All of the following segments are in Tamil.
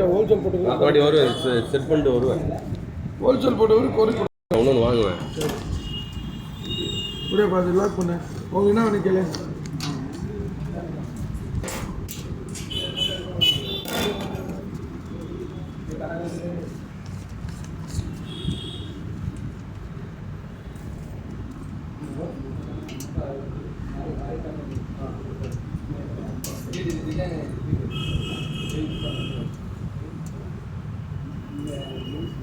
ஹோல்சேல் போட்டு வாட்டி வருவேன் செட் பண்ணிட்டு வருவேன். ஹோல்சேல் போட்டு கொறி கொடு. ஒன்று வாங்குவேன். அப்படியே பார்த்து லாக் பண்ணு. உங்க என்ன வேணும் கேளு. நம்ம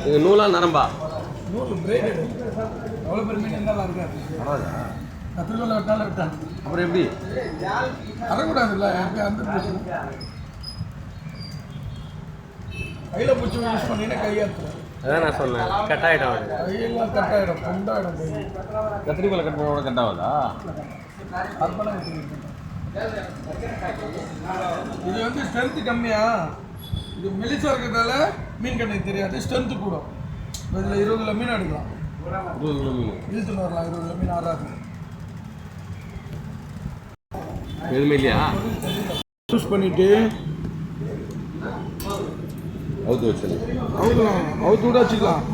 இது நூலா நரம்பா? நூறு பிரேக் எவ்வளோ பெரிய மீன் இருந்தாலும் இருக்காது பரவாயில்ல. கத்திரிக்கோல விட்டாலும் விட்டான் அப்புறம் எப்படி? வரக்கூடாதுல்ல எனக்கு அந்த பிரச்சனை கையில் பிடிச்சி யூஸ் பண்ணினா கையாத்துறேன் அதான் நான் சொன்னேன். கட் ஆகிடும் அவரு கையெல்லாம் கத்திரிக்கோலை கட் பண்ண கட் ஆகுதா அர்ப்பணம் வச்சுக்கிட்டு இது வந்து ஸ்ட்ரென்த்து கம்மியா? இது மெலிசா இருக்கிறதால மீன் கண்ணுக்கு தெரியாது. ஸ்ட்ரென்த்து கூடும் இதில் இருபது கிலோ மீன் எடுக்கலாம். இருபது கிலோ மீன். இழுத்துன்னு வரலாம். இருபது கிலோ மீன் ஆறாது. எதுவுமே இல்லையா? யூஸ் பண்ணிட்டு அவுத்து வச்சிடலாம் அவுத்துலாம் அவுத்து கூட வச்சுக்கலாம்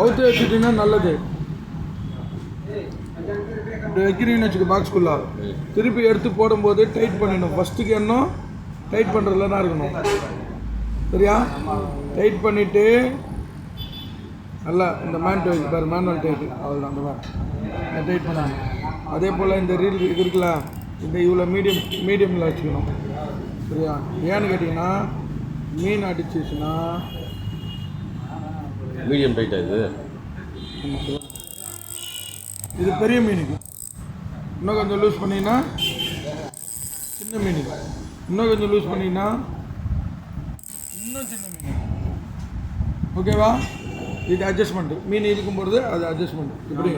அவுத்து வச்சுட்டீங்கன்னா நல்லது. இப்படி வைக்கிறீங்கன்னு வச்சுக்க பாக்ஸ்குள்ளே திருப்பி எடுத்து போடும்போது டைட் பண்ணிடணும். ஃபஸ்ட்டுக்கு என்ன டைட் பண்ணுறதுல தான் இருக்கணும். சரியா? டைட் பண்ணிவிட்டு நல்லா இந்த மேன் டைட் பாரு மேனுவல் டைட் அவ்வளோதான் அந்த மாதிரி டைட் பண்ணாங்க அதே போல் இந்த ரீல் இது இருக்குல்ல இந்த இவ்வளோ மீடியம் மீடியமில் வச்சுக்கணும். சரியா? ஏன்னு கேட்டிங்கன்னா மீன் அடிச்சிச்சுன்னா? மீடியம் டைட்டா இது? இது பெரிய மீனுக்கு இன்னும் கொஞ்சம் லூஸ் பண்ணிங்கன்னா சின்ன மீனுக்கு இன்னும் கொஞ்சம் லூஸ் பண்ணிங்கன்னா இன்னும் சின்ன மீன் ஓகேவா இது அட்ஜஸ்ட்மெண்ட் மீன் இருக்கும் பொழுது அது அட்ஜஸ்ட்மெண்ட் இப்படி.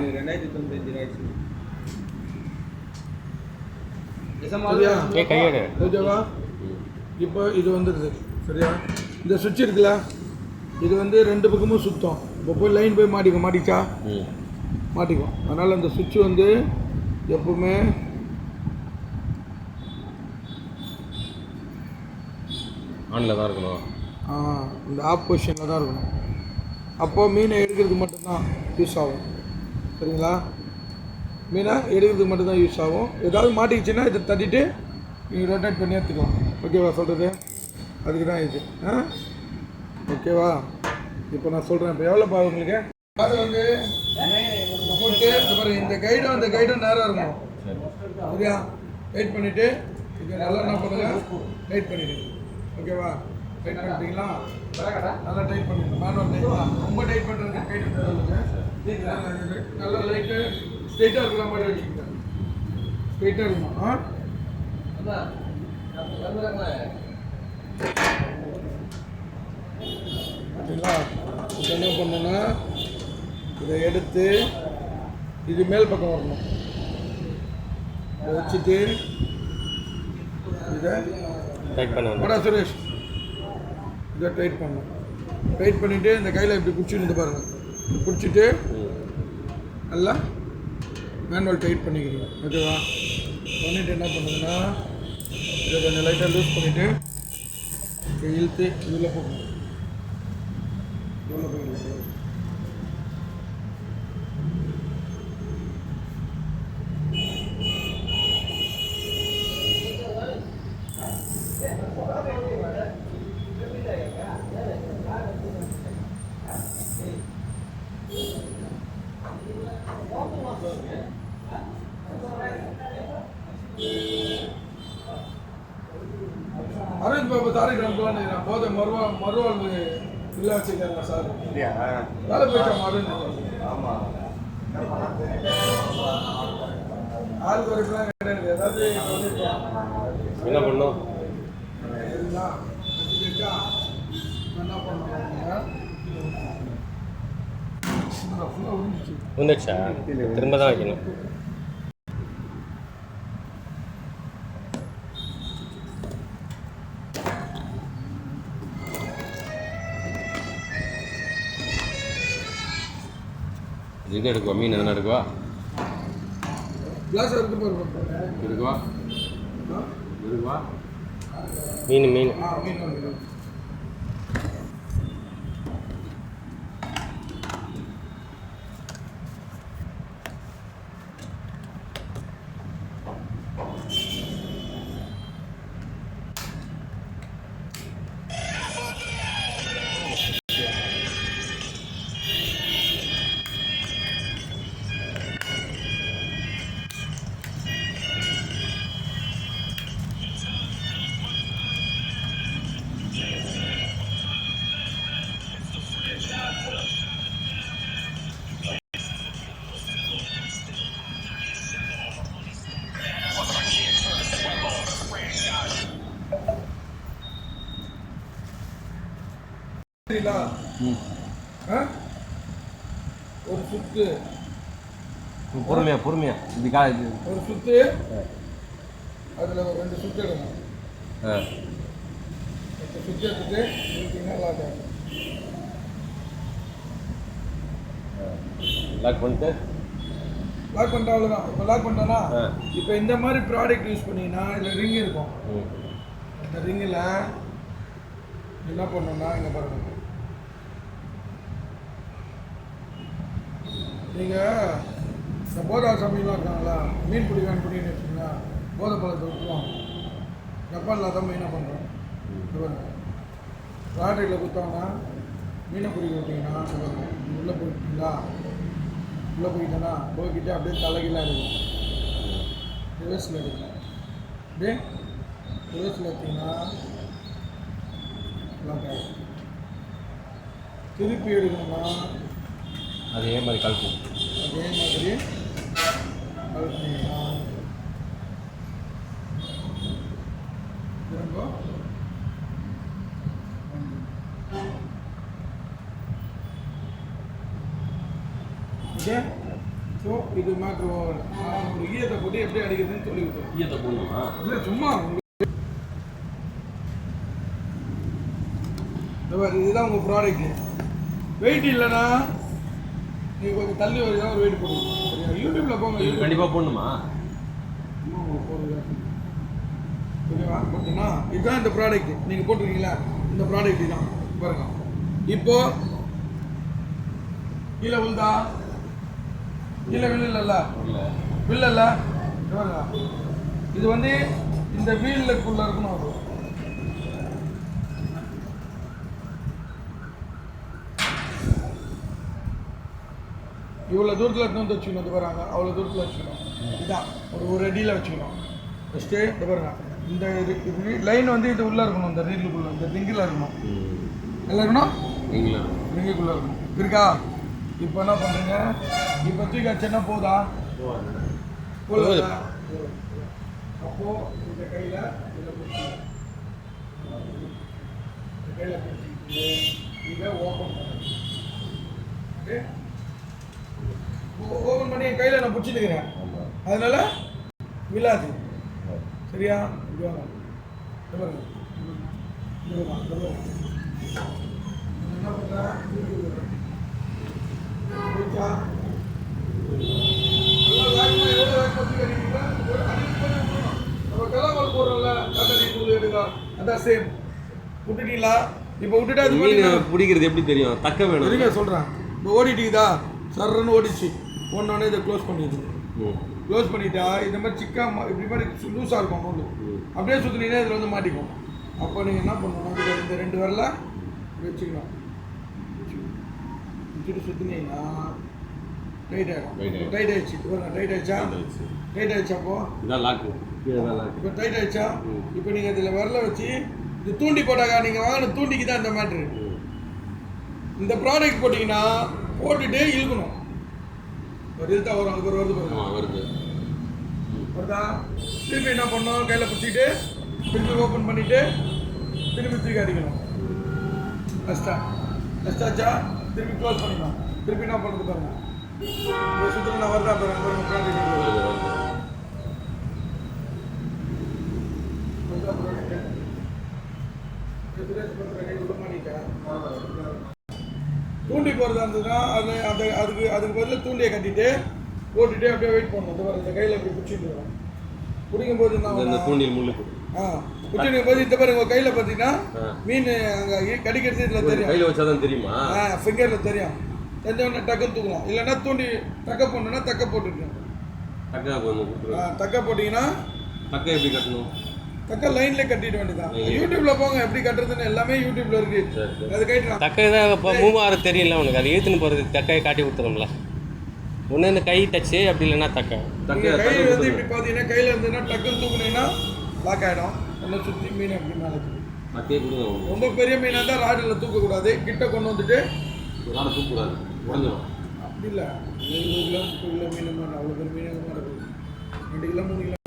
சரியா? ஏ கையெடு. ஓகேவா? இப்போ இது வந்துடுது சரியா? இந்த சுவிட்ச் இருக்குல்ல இது வந்து ரெண்டு பக்கமும் சுத்தம். இப்போ போய் லைன் போய் மாட்டிக்க மாட்டிச்சா மாட்டிக்கும் அதனால் அந்த சுவிட்ச் வந்து எப்பவுமே ஆனில் தான் இருக்கணும். ஆ, இந்த ஆப் பொசிஷனில் தான் இருக்கணும். அப்போது மீனை எடுக்கிறதுக்கு மட்டும்தான் யூஸ் ஆகும். சரிங்களா? மீனை எடுக்கிறதுக்கு மட்டும்தான் யூஸ் ஆகும். ஏதாவது மாட்டிக்கிச்சுன்னா இதை தட்டிட்டு நீங்கள் ரொட்டேட் பண்ணி எடுத்துக்கலாம். ஓகேவா சொல்கிறது அதுக்கு தான் இது. ஆ? ஓகேவா இப்போ நான் சொல்கிறேன் இப்போ எவ்வளோப்பா உங்களுக்கு? அது வந்து போட்டு அப்புறம் இந்த கைடும் அந்த கைடும் நேராக இருக்கணும். சரியா? வெயிட் பண்ணிவிட்டு இது நல்லா என்ன பண்ணுங்க? வெயிட் பண்ணிவிடுங்க ஓகேவா டைட் பண்ணிட்டீங்களா நல்லா டைட் பண்ணிடுங்க மேனுவல் டைட் ரொம்ப டைட் பண்ணுறது கைட் நல்லா லைட்டு ஸ்ட்ரெயிட்டாக இருக்கிற மாதிரி வச்சுக்கிட்டேன் ஸ்ட்ரெயிட்டாக இருக்குமா ஆ? இப்போ என்ன பண்ணணும்னா இதை எடுத்து இது மேல் பக்கம் வரணும். வச்சுட்டு இதை டைட் பண்ண சுரேஷ். இதை டைட் பண்ணணும். டைட் பண்ணிவிட்டு இந்த கையில் இப்படி பிடிச்சிருந்து பாருங்கள் பிடிச்சிட்டு நல்லா மேனுவல் டைட் பண்ணிக்கிறீங்க ஓகேவா? பண்ணிவிட்டு என்ன பண்ணுங்கன்னா இதை கொஞ்சம் லைட்டாக லூஸ் பண்ணிவிட்டு இழுத்து இதில் போகணும் இதில் போயிடலாம் அரவிந்த் ரம்கலான்னு இருக்கிறான் போதை மறுவா மறுவாழ்வு இல்லை வச்சுருக்காங்க சார். வேலை அரவிந்த் ஆமாம் ஆள் குறைப்புலாம் கிடையாது. ஏதாவது என்ன பண்ணும்? என்ன பண்ணுவாங்க? வந்துடுச்சா திரும்ப தான் வைக்கணும். இது எடுக்குவா? மீன் எதனா எடுக்குவா? எடுக்குவா? எடுக்குவா? மீன் மீன். ஒரு சுத்து. பொறுமையா பொறுமையா. இது கா இது. ஒரு சுத்து. அதில் ஒரு ரெண்டு சுத்து எடுக்கணும். ரெண்டு சுத்து எடுத்துட்டு லாக் ஆகும் லாக் பண்ணிட்டு? லாக் பண்ணிட்டா அவ்வளோதான் இப்போ லாக் பண்ணிட்டோன்னா இப்போ இந்த மாதிரி ப்ராடக்ட் யூஸ் பண்ணீங்கன்னா இதில் ரிங் இருக்கும். இந்த ரிங்கில் என்ன பண்ணணும்னா இங்கே பாருங்க. நீங்கள் இந்த போதா சமையலாம் இருக்காங்களா? மீன் பிடிக்கான்னு பிடின்னு வச்சுக்கோங்க போதை பழத்தை விட்டுருவாங்க ஜப்பானில் அதான் மெயினாக பண்ணுறோம் ப்ராடக்டில் கொடுத்தாங்கன்னா மீனை பிடிக்க விட்டீங்கன்னா உள்ளே போயிட்டீங்களா? உள்ளே போயிட்டேன்னா போய்கிட்டே அப்படியே தலைகீழாக இருக்கும் ரிவர்ஸில் எடுக்கும் அப்படியே ரிவர்ஸில் எடுத்தீங்கன்னா லாக் ஆகும் திருப்பி எடுக்கணும்னா அதே மாதிரி கலப்பு அதே மாதிரி திரும்ப. ஓகே. ஸோ இது நான் ஒரு ஈயத்தை போட்டு எப்படி அடிக்கிறதுன்னு சொல்லி ஈயத்தை போடணுமா? இல்லை சும்மா மாதிரி இதுதான் உங்கள் ப்ராடக்ட்டு வெயிட் இல்லைன்னா நீங்கள் கொஞ்சம் தள்ளி ஒரு ஒரு வெயிட் போடுங்க யூடியூப்பில் போங்க கண்டிப்பாக போடணுமா? ஓகேவா போட்டுனா இதுதான் இந்த ப்ராடக்ட் நீங்கள் போட்டிருக்கீங்களா? இந்த ப்ராடக்ட் தான் பாருங்க. இப்போ கீழே விழுதா கீழே விழுல? வில்லல்ல பாருங்க. இது வந்து இந்த வீலுக்குள்ள இருக்கணும் அது இவ்வளோ தூரத்தில் எடுத்து வந்து வச்சுக்கணும் இது பாருங்க. அவ்வளோ தூரத்தில் வச்சுக்கணும். இதுதான் ஒரு ஒரு அடியில் வச்சுக்கணும். ஃபஸ்ட்டு இது பாருங்க. இந்த லைன் வந்து இது உள்ளே இருக்கணும் இந்த ரீலுக்குள்ளே இந்த ரிங்கில் இருக்கணும். எல்லாம் இருக்கணும்? ரிங்குக்குள்ளே இருக்கணும். இருக்கா? இப்போ என்ன பண்ணுறீங்க இப்போ தூக்கி வச்சேன்னா போதா போகுது? அப்போ இந்த கையில் இதில் கையில் இதை ஓப்பன் பண்ணணும். ஓகே ஓப்பன் பண்ணி ஆமாம் அதனால விழாது. சரியா. அதான் same. விட்டுட்டீங்களா? இப்போ விட்டுட்டா மீன் பிடிக்கிறது எப்படி தெரியும்? தக்க வேணும். சொல்கிறேன் இப்போ ஓடிட்டீங்களா சர்றன்னு ஓடிச்சு. ஒன்னொன்னே இதை க்ளோஸ் பண்ணிடுது க்ளோஸ் பண்ணிட்டா இந்த மாதிரி சிக்கா இப்படி மாதிரி லூஸாக இருக்கும் நூல். அப்படியே சுற்றினீங்கன்னா இதில் வந்து மாட்டிக்கும். அப்போ நீங்கள் என்ன பண்ணணும்? இந்த ரெண்டு விரல வச்சுக்கலாம் வச்சுட்டு சுற்றினீங்கன்னா டைட் ஆகிடும். டைட் ஆயிடுச்சு. டைட் ஆயிடுச்சா. டைட் ஆயிடுச்சு. அப்போ? இதான் லாக்கு இப்போ டைட் ஆயிடுச்சா. இப்போ நீங்கள் இதில் விரல வச்சு இது தூண்டி போட்டாக்கா நீங்கள் வாங்கின தூண்டிக்கு தான் இந்த மேட்ரு இந்த ப்ராடக்ட் போட்டிங்கன்னா போட்டுட்டு இழுக்கணும். ஒரு இழுத்தா வரும் ஒரு வருது பாருங்க. வருது. வருதா? திருப்பி என்ன பண்ணணும்? கையில் பிடிச்சிட்டு திருப்பி ஓப்பன் பண்ணிவிட்டு திருப்பி தூக்கி அடிக்கணும். ஃபஸ்ட்டா ஃபஸ்ட்டாச்சா திருப்பி க்ளோஸ் பண்ணிக்கலாம் திருப்பி என்ன பண்ணுறது பாருங்க. இந்த சுற்றுலா நான் வருதா பாருங்க பாருங்க ப்ராடக்ட் வருது வருது வருதா ப்ராடக்ட் சுரேஷ் பண்ணுறேன் உள்ள மாட்டிட்டேன் தூண்டி போகிறதா இருந்ததுன்னா அது அந்த அதுக்கு அதுக்கு பதிலாக தூண்டியை கட்டிட்டு போட்டுட்டு அப்படியே வெயிட் பண்ணணும். பாருங்க, இந்த கையில் அப்படி பிடிச்சிட்டு இருக்கணும் பிடிக்கும் போது இந்த- தூண்டில் முள்ளு ஆ பிடிச்சிருக்கும் போது இந்த பாருங்க உங்கள் கையில் பார்த்தீங்கன்னா. மீன் அங்கே கடிக்கிறது இதில் தெரியும். கையில் வச்சா தான் தெரியுமா? ஆ ஃபிங்கரில் தெரியும். தெரிஞ்ச உடனே டக்குன்னு தூக்கலாம் இல்லைன்னா தூண்டி தக்க போடணுன்னா தக்க போட்டுருக்கணும் தக்கா தக்க போட்டிங்கன்னா தக்கை எப்படி கட்டணும்? தக்க லைன்லேயே கட்டிட வேண்டியதான் யூடியூப்ல போங்க எப்படி கட்டுறதுன்னு எல்லாமே யூடியூப்ல இருக்கு. அது கைட்டு தக்கை தான் இப்போ மூவ் ஆகிறது தெரியல உனக்கு. அது இழுத்துன்னு போகிறது தக்கையை காட்டி கொடுத்துரும்ல ஒன்று இந்த கை டச்சு அப்படி இல்லைன்னா தக்கை தக்கை கையில் வந்து இப்படி பார்த்தீங்கன்னா கையில் இருந்ததுன்னா டக்குன்னு தூக்குனீங்கன்னா லாக் ஆகிடும் எல்லாம் சுற்றி மீன் அப்படி மேலே. ரொம்ப பெரிய மீனாக தான் ராடில் தூக்கக்கூடாது. கிட்ட கொண்டு வந்துட்டு தூக்கூடாது உடஞ்சிடும் அப்படி இல்லை. இருபது கிலோ முப்பது கிலோ மீன் அவ்வளோ பெரிய மீன் ரெண்டு கிலோ மூணு கிலோ